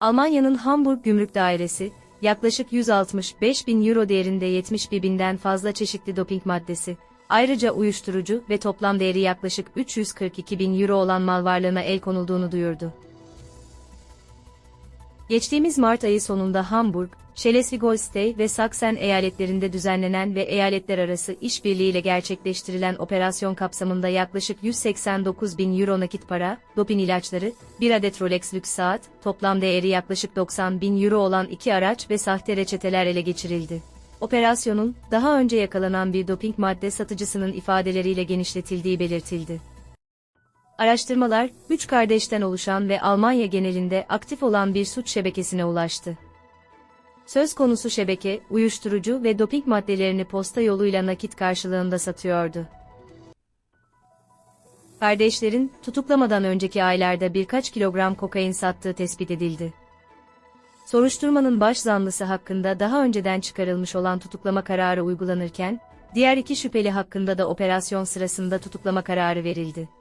Almanya'nın Hamburg Gümrük Dairesi, yaklaşık 165 bin euro değerinde 71 binden fazla çeşitli doping maddesi, ayrıca uyuşturucu ve toplam değeri yaklaşık 342 bin euro olan mal varlığına el konulduğunu duyurdu. Geçtiğimiz Mart ayı sonunda Hamburg, Schleswig-Holstein ve Saksen eyaletlerinde düzenlenen ve eyaletler arası işbirliğiyle gerçekleştirilen operasyon kapsamında yaklaşık 189 bin euro nakit para, doping ilaçları, bir adet Rolex lüks saat, toplam değeri yaklaşık 90 bin euro olan iki araç ve sahte reçeteler ele geçirildi. Operasyonun, daha önce yakalanan bir doping madde satıcısının ifadeleriyle genişletildiği belirtildi. Araştırmalar, üç kardeşten oluşan ve Almanya genelinde aktif olan bir suç şebekesine ulaştı. Söz konusu şebeke, uyuşturucu ve doping maddelerini posta yoluyla nakit karşılığında satıyordu. Kardeşlerin, tutuklamadan önceki aylarda birkaç kilogram kokain sattığı tespit edildi. Soruşturmanın baş zanlısı hakkında daha önceden çıkarılmış olan tutuklama kararı uygulanırken, diğer iki şüpheli hakkında da operasyon sırasında tutuklama kararı verildi.